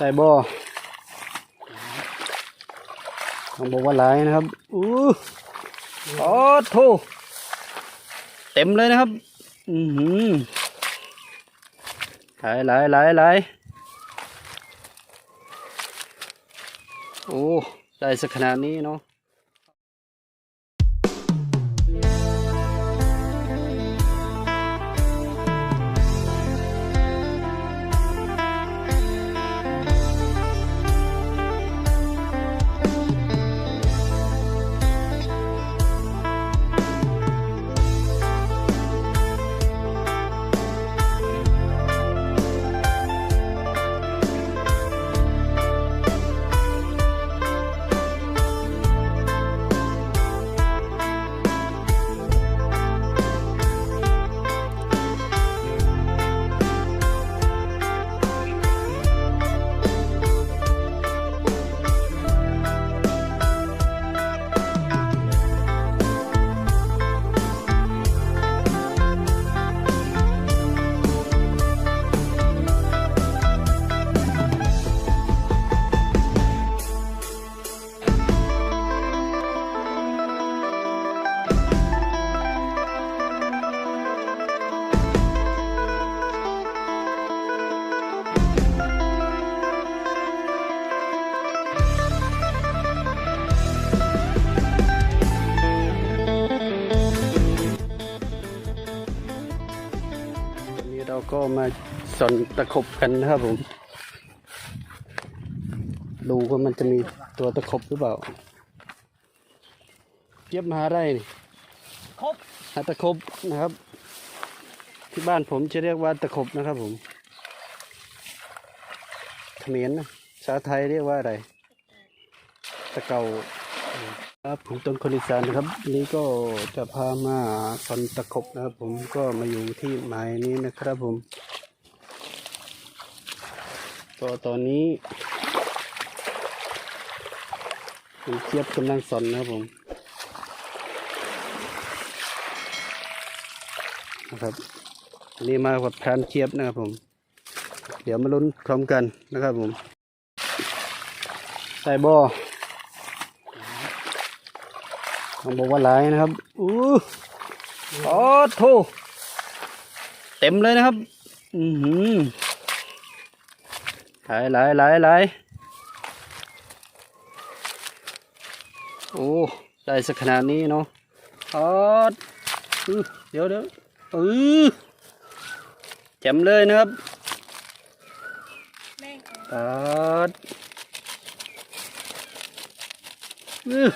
ใส่บ่อต้องบอกว่าหลายนะครับอู้โอ้โถเต็มเลยนะครับ อือหือหลายหลายหลายหลายโอ้ ได้สักขนาดนี้เนาะ มาสอนตะขบกันนะครับผม ดูว่ามันจะมีตัวตะขบหรือเปล่าเย็บมาหาได้นี่ครบหาตะขบนะครับ ที่บ้านผมจะเรียกว่าตะขบนะครับผมเขมรนะภาษาไทยเรียกว่าอะไร ตะเกา ครับผมต้นคนอีสานนะครับวันนี้ก็จะพามาสอนตะขบนะครับ ผมก็มาอยู่ที่หมายนี้นะครับผมก็ตอนนี้ผมเทียบกำลังสอนนะครับผมนะครับนี่มากับพรานเทียบนะครับผม เดี๋ยวมาลุ้นพร้อมกันนะครับผม ใส่บ่อ ต้องบอกว่าหลายนะครับอู้โอ้โถเต็มเลยนะครับ อือหือหลายหลายหลายหลายโอ้ ได้สักขนาดนี้เนาะอ๋อตเดี๋ยวเดี๋ยวอือแจ่มเลยนะครับแม่งตัดอือ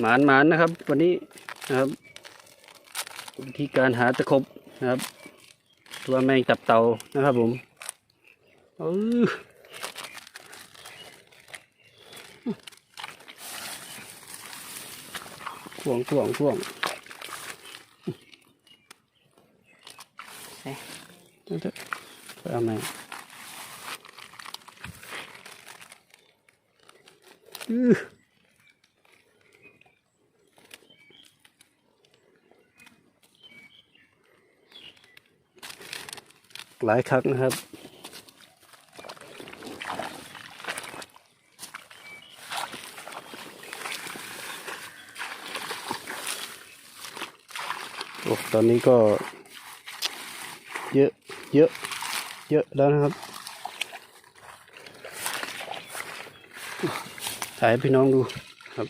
หมานหมานนะครับ วันนี้นะครับ วิธีการหาตะขบนะครับ ตัวแมงตับเต่านะครับผมเออข่วงข่วงข่วงเอ๊ะเดี๋ยวเดี๋ยวไปเอาไหมอื้อ หลายครั้งนะครับโอ้ตอนนี้ก็เยอะ เยอะ เยอะแล้วนะครับ ถ่ายให้พี่น้องดูครับ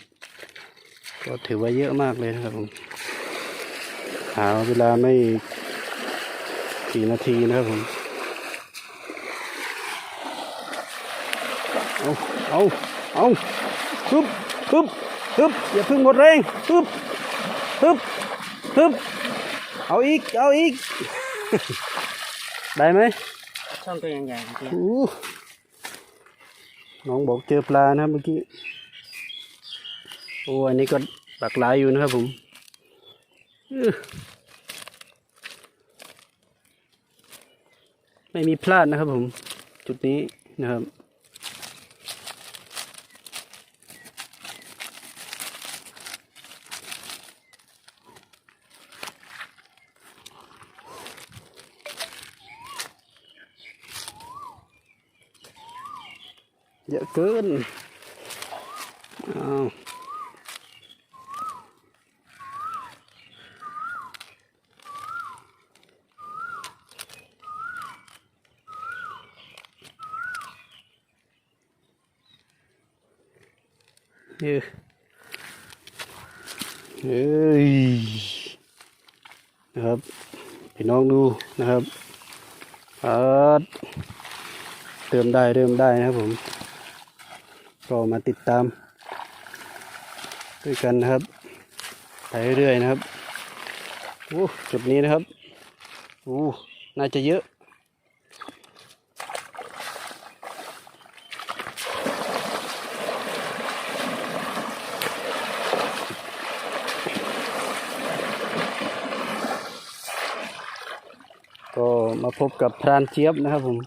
ก็ถือว่าเยอะมากเลยนะครับผม หาเวลาไม่ กี่นาทีนะครับผม เอาเอาเอาฮึบฮึบฮึบอย่าเพึ่งหมดแรงฮึบฮึบฮึบเอาอีก เอาอีก ได้ไหมช่องตัวใหญ่ๆเมื่อกี้อู้น้องบอกเจอปลานะครับเมื่อกี้ โอ้อันนี้ก็หลากหลายอยู่นะครับผมอื้อ ไม่มีพลาดนะครับผมจุดนี้นะครับเยอะเกินอ้าว เอ้ยเอ้ยนะครับพี่น้องดูนะครับอาเติมได้เริ่มได้นะครับผมก็มาติดตาม ด้วยกันนะครับไปเรื่อยๆนะครับโอ้จุดนี้นะครับโอ้น่าจะเยอะ ก็ มาพบกับพรานเจี๊ยบนะครับผม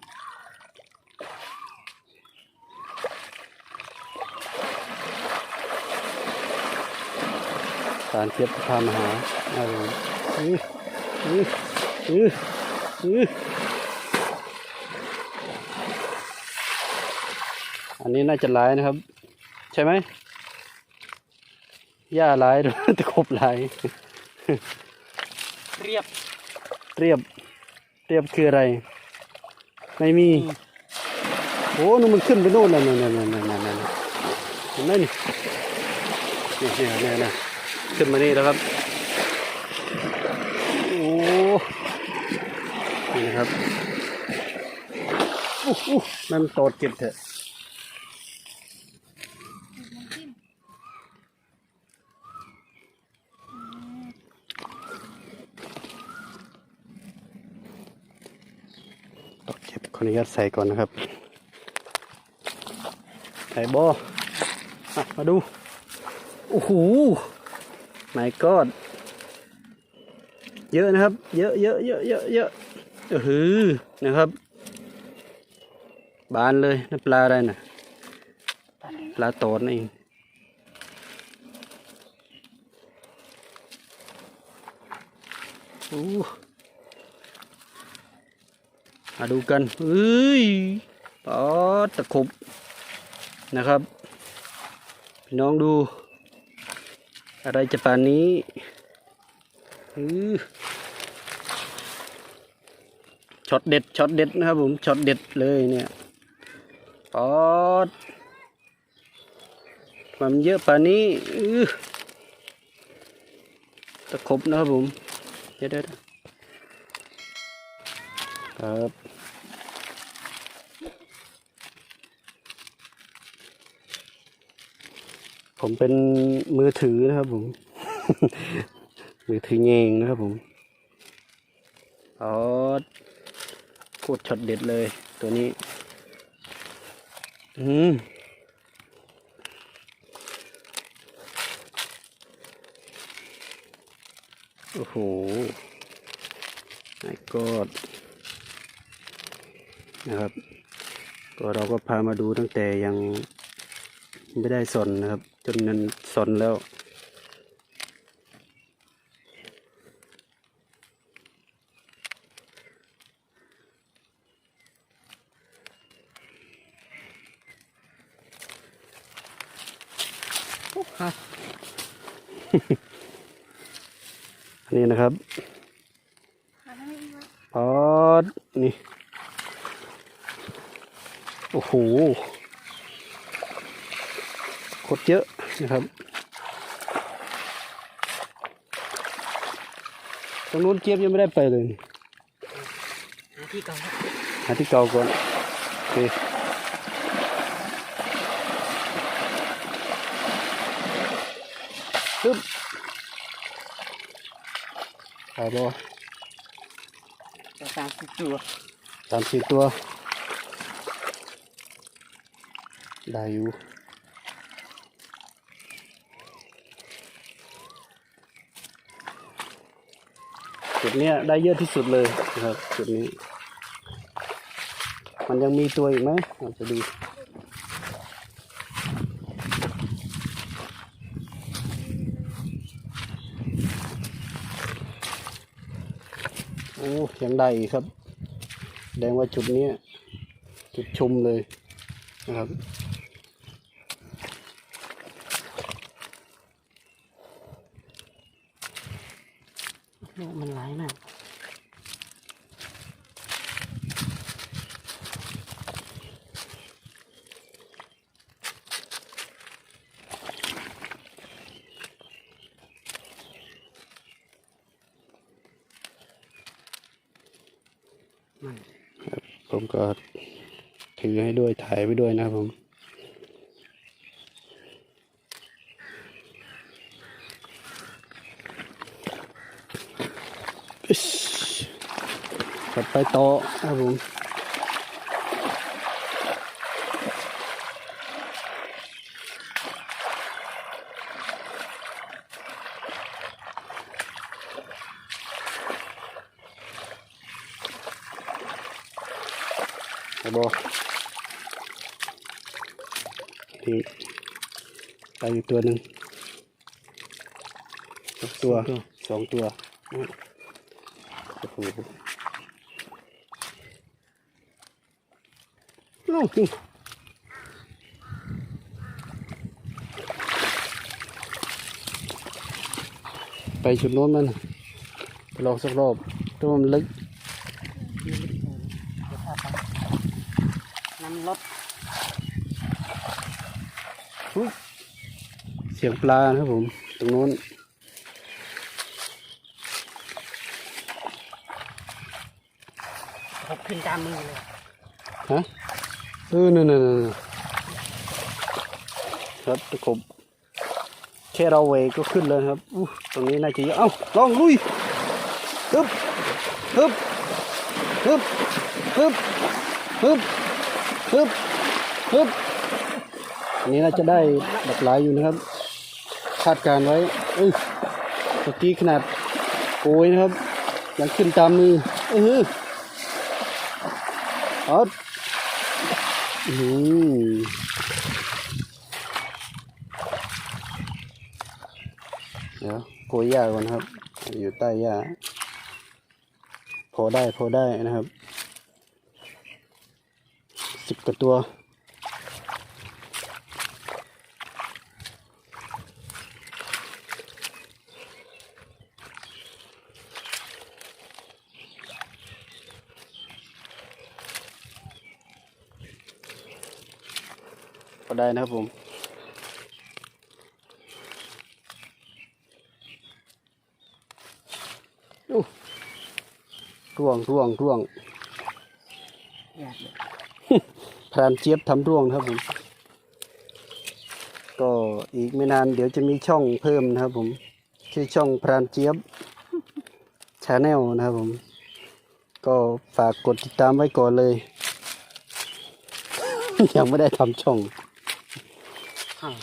พรานเจี๊ยบพามาหานะครับผมอื้ออื้ออื้ออื้ออันนี้น่าจะหลายนะครับ ใช่ไหมหญ้าหลายหรือตะขบหลายเรียบเรียบ เรียบคืออะไร ไม่มี โอ้นู่นมันขึ้นไปโน่นน่ะนั่นนั่นนั่นนั่นนั่นเห็นไหมนี่นี่นี่นี่นะขึ้นมานี่แล้วครับโอ้นี่นะครับอู้นั่นตอดเก็บเถอะตอดเก็บขออ นุญาตใส่ก่อนนะครับใส่บอมาดู โอ้โหไม่กอดเยอะนะครับ เยอะเยอะเยอะเยอะเยอะเออหือนะครับ บานเลยนั่นปลาอะไรน่ะปลาโตนนเองโอ้ มาดูกันเอ้ยปอดตะขบนะครับ พี่น้องดู อะไรจะป่านนี้ช็อตเด็ดช็อตเด็ดนะครับผมช็อตเด็ดเลยเนี่ยปอดมันเยอะป่านนี้ตะขบนะครับผมเยวเดี๋ยวเดี๋ยวครับ ผมเป็นมือถือนะครับผม มือถือเงงนะครับผมอ๋อโคตรช็อตเด็ดเลย ตัวนี้ อืมโอ้โหไอ้กอดนะครับ ก็เราก็พามาดูตั้งแต่ยังไม่ได้สนนะครับ จนนั้นสนแล้ว อันนี้นะครับพอดนี่ โอ้โห โคตรเยอะ นะครับตรงนู้นเจี๊ยบยังไม่ได้ไปเลยหาที่เก่าครับหาที่เก่าก่อนโอเคปึ๊บไปบอจะสามสิบตัวสามสี่ตัวได้อยู่ จุดเนี้ยได้เยอะที่สุดเลยนะครับจุดนี้ มันยังมีตัวอีกไหมเราจะดูโอ้ยังได้อีกครับแสดงว่าจุดเนี้ยจุดชมเลยนะครับ ลูกมันร้ายมากมันผมก็ถือให้ด้วยถ่ายไว้ด้วยนะครับผม กลับไปต่อนะครับผมไอ้บอนี่ไปอยู่ตัวหนึ่งสองตัวสองตัวอืม โอ้โหโอ้โหไปจุดโน้นมันไปลองสักรอบตัวมันลึกน้ำรถเสียงปลานะครับผม ตรงโน้น หก ขึ้นตามมือเลยฮะเออนั่นนั่นนั่นครับตะขบแค่เราเวก็ขึ้นเลยครับอู้ตรงนี้น่าจะเยอะเอ้าลองลุยฮึบฮึบฮึบฮึบฮึบฮึบฮึบอันนี้น่าจะได้หลากหลายอยู่นะครับคาดการไว้เอ้ยเมื่อกี้ขนาดโกยนะครับยังขึ้นตามมือเออ เอาอืมเดี๋ยวโกยหญ้าก่อนครับ อยู่ใต้หญ้าพอได้พอได้นะครับสิบกว่าตัว ได้นะครับผมอู้ร่วงร่วงร่วงอยากเลยพรานเจี๊ยบทำร่วงนะครับผม ก็อีกไม่นานเดี๋ยวจะมีช่องเพิ่มนะครับผม ชื่อช่องพรานเจี๊ยบชาแนลนะครับผม ก็ฝากกดติดตามไว้ก่อนเลย ยังไม่ได้ทำช่อง อ้าว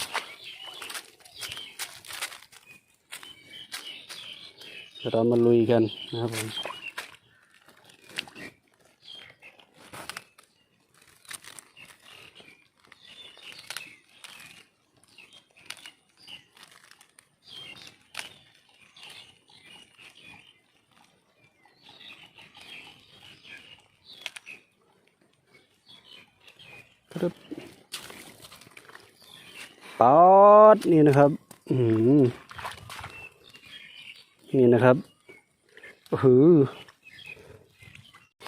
เรามาลุยกันนะครับผม นี่นะครับ อืมนี่นะครับโอ้โห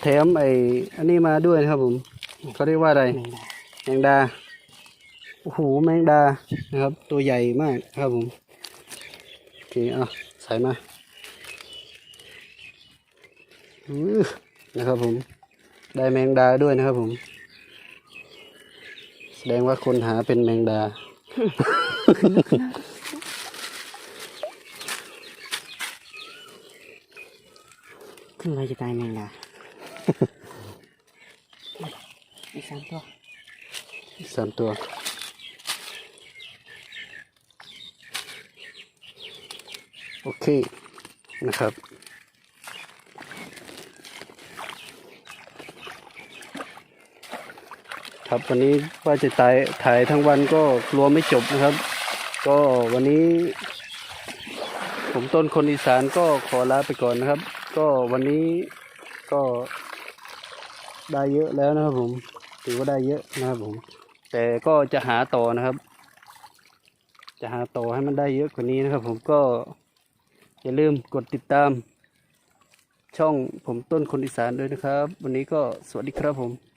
แถมไอ้อันนี้มาด้วยนะครับผมเขาเรียกว่าอะไรแมงดาโอ้โหแมงดานะครับ ตัวใหญ่มากครับผมโอเคอะใส่มาอือนะครับผม ได้แมงดาด้วยนะครับผม แสดงว่าคนหาเป็นแมงดา ขึ้นมาจะตายแมงดาอีกสามตัวอีกสามตัวโอเคนะครับ ครับวันนี้ว่าจะถ่ายถ่ายทั้งวันก็กลัวไม่จบนะครับ ก็วันนี้ ผมต้นคนอีสานก็ขอลาไปก่อนนะครับ ก็วันนี้ก็ได้เยอะแล้วนะครับผมถือว่าได้เยอะนะครับผม แต่ก็จะหาต่อนะครับ จะหาต่อให้มันได้เยอะกว่านี้นะครับ ผมก็อย่าลืมกดติดตาม ช่องผมต้นคนอีสานด้วยนะครับ วันนี้ก็สวัสดีครับผม